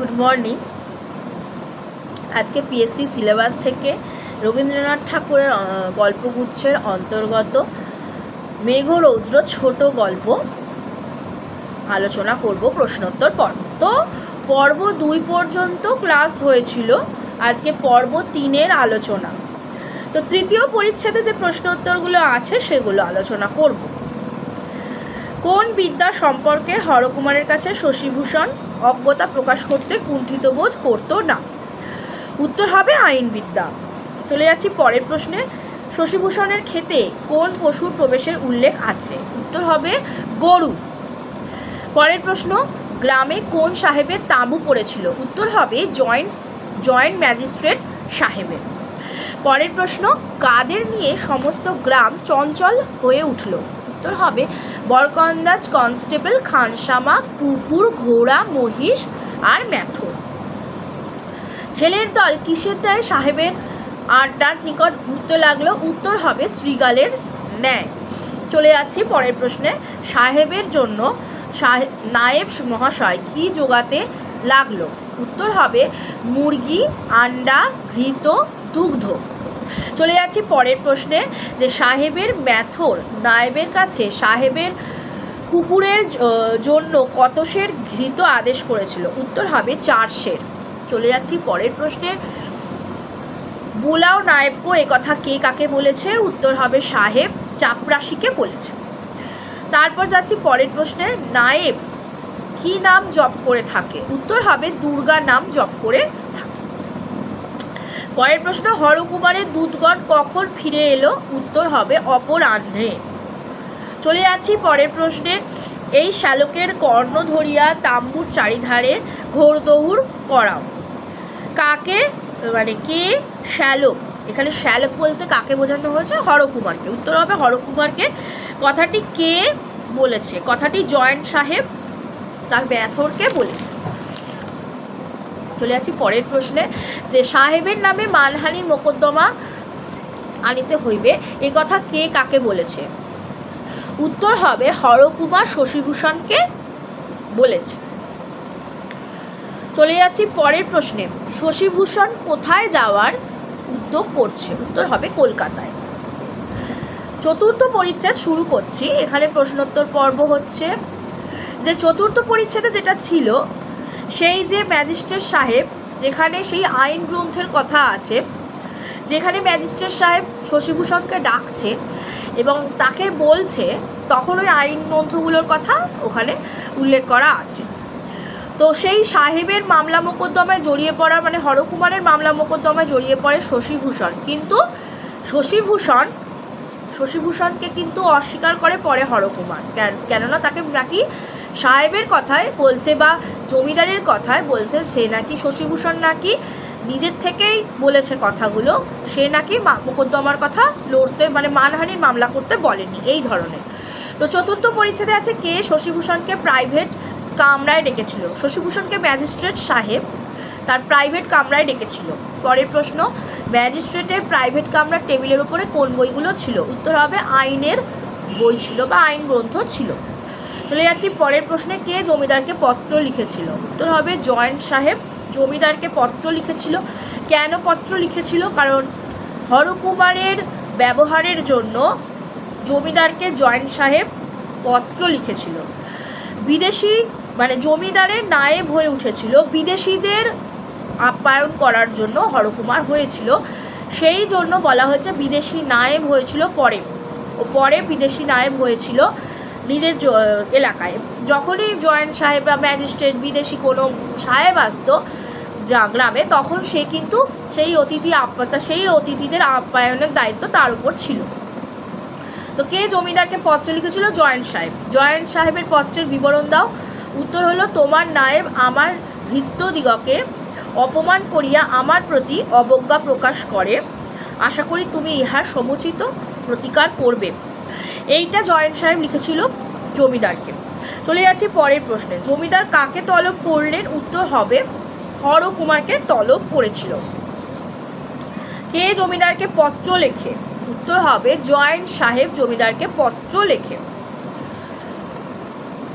Good morning আজকে PSC syllabus থেকে রবীন্দ্রনাথ ঠাকুরের গল্পগুচ্ছের অন্তর্গত মেঘরৌদ্র ছোট গল্প আলোচনা করব প্রশ্নোত্তর পর্ব। তো পর্ব দুই পর্যন্ত ক্লাস হয়েছিল। আজকে পর্ব তিনের আলোচনা। তো তৃতীয় পরিচ্ছেদে যে প্রশ্নোত্তরগুলো আছে সেগুলো আলোচনা করব। কোন বিদ্যা সম্পর্কে হরকুমারের কাছে শশীভূষণ অজ্ঞতা প্রকাশ করতে কুণ্ঠিত বোধ করতো না? উত্তর হবে আইন বিদ্যা চলে যাচ্ছি পরের প্রশ্নে। শশীভূষণের ক্ষেতে কোন পশুর প্রবেশের উল্লেখ আছে? উত্তর হবে গরু। পরের প্রশ্ন, গ্রামে কোন সাহেবের তাঁবু পড়েছিল? উত্তর হবে জয়েন্টস, জয়েন্ট ম্যাজিস্ট্রেট সাহেবের। পরের প্রশ্ন, কাদের নিয়ে সমস্ত গ্রাম চঞ্চল হয়ে উঠল? উত্তর হবে বরকন্দাজ, কনস্টেবল, খানসামা, কুকুর, ঘোড়া, মহিষ আর ম্যাথর ছেলের দল কিসের দায় সাহেবের আড্ডার নিকট ঘুরতে লাগল? উত্তর হবে শ্রীগালের ন্যায়। চলে যাচ্ছি পরের প্রশ্নে। সাহেবের জন্য নায়েব মহাশয় কি জোগাতে লাগল? উত্তর হবে মুরগি, আন্ডা, ঘৃত, দুগ্ধ। চলে যাচ্ছি পরের প্রশ্নে, যে সাহেবের ম্যাথর নায়েবের কাছে সাহেবের কুকুরের জন্য কত সের ঘৃত আদেশ করেছিল? উত্তর হবে চার সের চলে যাচ্ছি পরের প্রশ্নে। বুলাও নায়েবকো কথা কে কাকে বলেছে? উত্তর হবে সাহেব চাপরাশিকে বলেছে। তারপর যাচ্ছি পরের প্রশ্নে, নায়েব কি নাম জপ করে থাকে? উত্তর হবে দুর্গা নাম জপ করে পরের প্রশ্ন, হরকুমারের দূতগণ কখন ফিরে এলো? উত্তর হবে অপরাহ্নে। চলে যাচ্ছি পরের প্রশ্নে। এই শ্যালকের কর্ণ ধরিয়া তাম্বুর চারিধারে ঘোরদৌড় করাও। কাকে? মানে কে? শ্যালক। এখানে শ্যালক বলতে কাকে বোঝানো হয়েছে? হরকুমারকে। উত্তর হবে হরকুমারকে। কথাটি কে বলেছে? কথাটি জয়েন্ট সাহেব তার ব্যাথরকে বলেছে। চলে যাচ্ছি পরের প্রশ্নে, যে সাহেবের নামে মানহানির মোকদ্দমা আনিতে হইবে, এ কথা কে কাকে বলেছে? উত্তর হবে হরকুমার শশীভূষণকে বলেছে। চলে যাচ্ছি পরের প্রশ্নে, শশীভূষণ কোথায় যাওয়ার উদ্যোগ করছে? উত্তর হবে কলকাতায়। চতুর্থ পরিচ্ছেদ শুরু করছি, এখানে প্রশ্নোত্তর পর্ব হচ্ছে, যে চতুর্থ পরিচ্ছেদে যেটা ছিল সেই যে ম্যাজিস্ট্রেট সাহেব, যেখানে সেই আইন গ্রন্থের কথা আছে, যেখানে ম্যাজিস্ট্রেট সাহেব শশীভূষণকে ডাকছে এবং তাকে বলছে, তখন ওই আইন গ্রন্থগুলোর কথা ওখানে উল্লেখ করা আছে। তো সেই সাহেবের মামলা মোকদ্দমায় জড়িয়ে পড়া মানে হরকুমারের মামলা মোকদ্দমায় জড়িয়ে পড়ে শশীভূষণ। কিন্তু শশীভূষণ শশীভূষণকে কিন্তু অস্বীকার করে পরে হরকুমার। কেন- কেননা তাকে নাকি সাহেবের কথায় বলছে বা জমিদারের কথায় বলছে, সে নাকি শশীভূষণ নাকি নিজের থেকেই বলেছে কথাগুলো, সে নাকি মোকদ্দমার কথা লড়তে মানে মানহানির মামলা করতে বলেনি, এই ধরনের। তো চতুর্থ পরিচ্ছেদে আছে কে? শশীভূষণকে প্রাইভেট কামরায় ডেকেছিল। শশীভূষণকে ম্যাজিস্ট্রেট সাহেব তার প্রাইভেট কামরায় ডেকেছিল। পরের প্রশ্ন, ম্যাজিস্ট্রেটের প্রাইভেট কামরার টেবিলের উপরে কোন বইগুলো ছিল? উত্তর হবে, আইনের বই ছিল বা আইন গ্রন্থ ছিল। চলে যাচ্ছি পরের প্রশ্নে, কে জমিদারকে পত্র লিখেছিল? উত্তর হবে, জয়েন্ট সাহেব জমিদারকে পত্র লিখেছিল। কেন পত্র লিখেছিল? কারণ হরকুমারের ব্যবহারের জন্য জমিদারকে জয়েন্ট সাহেব পত্র লিখেছিল। বিদেশি মানে জমিদারের নায়েব হয়ে উঠেছিল। বিদেশিদের আপ্যায়ন করার জন্য হরকুমার হয়েছিল। সেই জন্য বলা হয়েছে বিদেশি নায়েব হয়েছিল পরে। পরে বিদেশি নায়েব হয়েছিল নিজের এলাকায়। যখনই জয়েন্ট সাহেব বা ম্যাজিস্ট্রেট বিদেশি কোনো সাহেব আসতো যা গ্রামে, তখন সে কিন্তু সেই অতিথি আপ্যাতা সেই অতিথিদের আপ্যায়নের দায়িত্ব তার উপর ছিল। তো কে জমিদারকে পত্র লিখেছিল? জয়েন্ট সাহেব। জয়েন্ট সাহেবের পত্রের বিবরণ দাও। উত্তর হলো, তোমার নায়েব আমার ভৃত্যদিগকে অপমান করিয়া আমার প্রতি অবজ্ঞা প্রকাশ করে। আশা করি তুমি ইহার সমুচিত প্রতিকার করবে। এইটা জয়েন্ট সাহেব লিখেছিল জমিদারকে। চলে যাচ্ছি পরের প্রশ্নে। জমিদার কাকে তলব করলেন? উত্তর হবে হর কুমারকে তলব করেছিল। কে জমিদারকে পত্র লেখে? উত্তর হবে জয়েন্ট সাহেব জমিদারকে পত্র লেখে।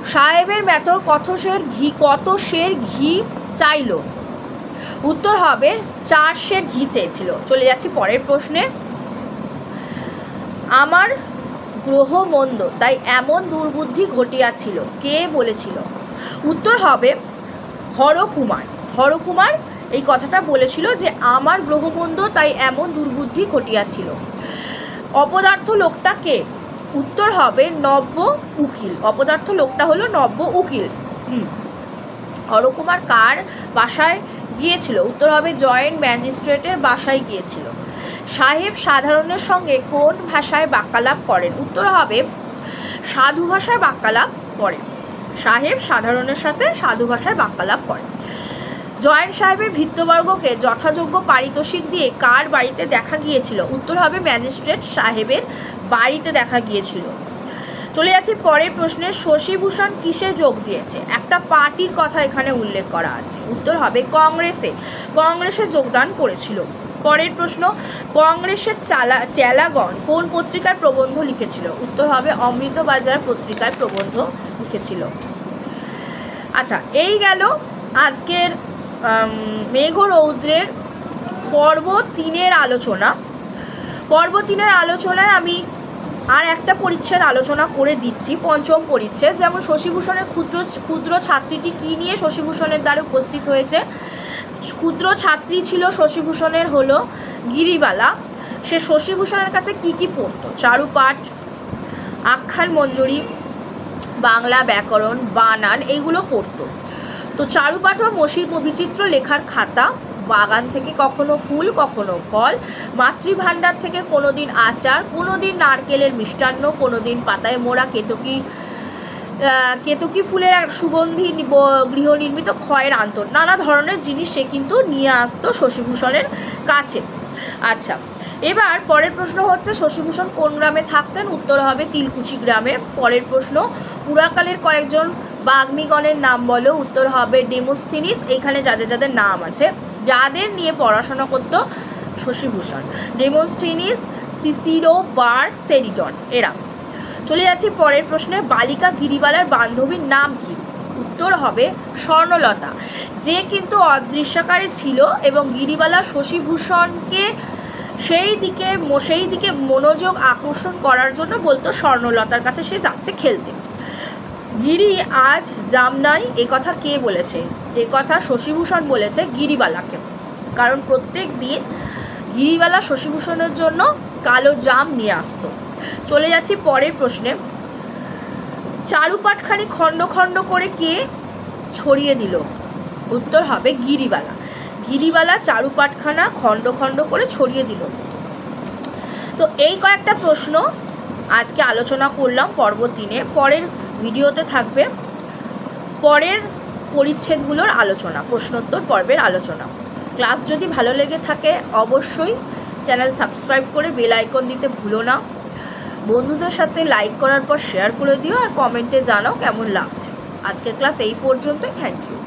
সাহেবের মেথর কত সের ঘি, কত সের ঘি চাইলো? উত্তর হবে চার সের ঘি চেয়েছিল। চলে যাচ্ছি পরের প্রশ্নে। আমার গ্রহ মন্দ, তাই এমন দুর্বুদ্ধি ঘটিয়াছিল, কে বলেছিল? উত্তর হবে হরকুমার। হরকুমার এই কথাটা বলেছিল যে, আমার গ্রহমন্দ তাই এমন দুর্বুদ্ধি ঘটিয়াছিল। অপদার্থ লোকটা কে? উত্তর হবে নব্য উকিল। অপদার্থ লোকটা হলো নব্য উকিল। হরকুমার কার বাসায় গিয়েছিল, উত্তর হবে জয়েন্ট ম্যাজিস্ট্রেটের বাসায় গিয়েছিল। সাহেব সাধারণের সঙ্গে কোন ভাষায় বাক্যালাপ করেন? উত্তর হবে, সাধু ভাষায় বাক্যালাপ করেন। সাহেব সাধারণের সাথে সাধু ভাষায় বাক্যালাপ করেন। জয়েন্ট সাহেবের ভৃত্যবর্গকে যথাযোগ্য পারিতোষিক দিয়ে কার বাড়িতে দেখা গিয়েছিল? উত্তর হবে ম্যাজিস্ট্রেট সাহেবের বাড়িতে দেখা গিয়েছিল। চলে যাচ্ছি। পরের প্রশ্নে শশীভূষণ কিসে যোগ দিয়েছে? একটা পার্টির কথা এখানে উল্লেখ করা আছে। উত্তর হবে কংগ্রেসে। কংগ্রেসে যোগদান করেছিল। পরের প্রশ্ন, কংগ্রেসের চালা চেলাগণ কোন পত্রিকার প্রবন্ধ লিখেছিল? উত্তর হবে অমৃতবাজার পত্রিকায় প্রবন্ধ লিখেছিল। আচ্ছা এই গেল আজকের মেঘ রৌদ্রের পর্ব তিনের আলোচনা। পর্ব তিনের আলোচনায় আমি আর একটা পরিচ্ছেদ আলোচনা করে দিচ্ছি, পঞ্চম পরিচ্ছেদ। যেমন শশীভূষণের ক্ষুদ্র ক্ষুদ্র ছাত্রীটি কী নিয়ে শশীভূষণের দ্বারে উপস্থিত হয়েছে? ক্ষুদ্র ছাত্রী ছিল শশীভূষণের হলো গিরিবালা। সে শশীভূষণের কাছে কি কি পড়তো? চারুপাঠ, আখ্যান মঞ্জুরি, বাংলা ব্যাকরণ, বানান এইগুলো পড়তো। তো চারুপাঠ ও মসির বিচিত্র লেখার খাতা বাগান থেকে কখনো ফুল, কখনো ফল, মাতৃভাণ্ডার থেকে কোনো দিন আচার কোনো দিন নারকেলের মিষ্টান্ন কোনো দিন পাতায় মোড়া কেতকি কেতকী ফুলের এক সুগন্ধি নি- ব- গৃহ নির্মিত ক্ষয়ের আন্তর। নানা ধরনের জিনিস সে কিন্তু নিয়ে আসতো শশীভূষণের কাছে। আচ্ছা এবার পরের প্রশ্ন হচ্ছে, শশীভূষণ কোন গ্রামে থাকতেন? উত্তর হবে তিলকুচি গ্রামে। পরের প্রশ্ন, পুরাকালের কয়েকজন বাগ্মিগণের নাম বলো। উত্তর হবে ডেমোস্থিনিস এখানে যাদের যাদের নাম আছে। যাদের নিয়ে পড়াশোনা করতো শশীভূষণ ডেমোস্টিনিস সিসিরো, বার্গ, সেরিটন, এরা। চলে যাচ্ছি পরের প্রশ্নে, বালিকা গিরিবালার বান্ধবীর নাম কি? উত্তর হবে স্বর্ণলতা। যে কিন্তু অদৃশ্যাকারে ছিল এবং গিরিবালা শশীভূষণকে সেই দিকে সেই দিকে মনোযোগ আকর্ষণ করার জন্য বলতো স্বর্ণলতার কাছে সে যাচ্ছে খেলতে। গিরি আজ জামনাই, এ কথা কে বলেছে? এ কথা শশীভূষণ বলেছে গিরিবালাকে। কারণ প্রত্যেক দিন গিরিবালা শশীভূষণের জন্য কালো জাম নিয়ে আসতো। চলে যাচ্ছি পরের প্রশ্নে। চারুপাটখানি খণ্ড খণ্ড করে কে ছড়িয়ে দিল? উত্তর হবে গিরিবালা। গিরিবালা চারুপাটখানা খণ্ড খণ্ড করে ছড়িয়ে দিল। তো এই কয়েকটা প্রশ্ন আজকে আলোচনা করলাম পর্ব তিনে। পরের ভিডিওতে থাকবে পরের পরিচ্ছেদগুলোর আলোচনা, প্রশ্নোত্তর পর্বের আলোচনা। ক্লাস যদি ভালো লেগে থাকে, অবশ্যই চ্যানেল সাবস্ক্রাইব করে বেল আইকন দিতে ভুলো না। বন্ধুদের সাথে লাইক করার পর শেয়ার করে দিও আর কমেন্টে জানাও কেমন লাগছে। আজকের ক্লাস এই পর্যন্ত থ্যাংক ইউ।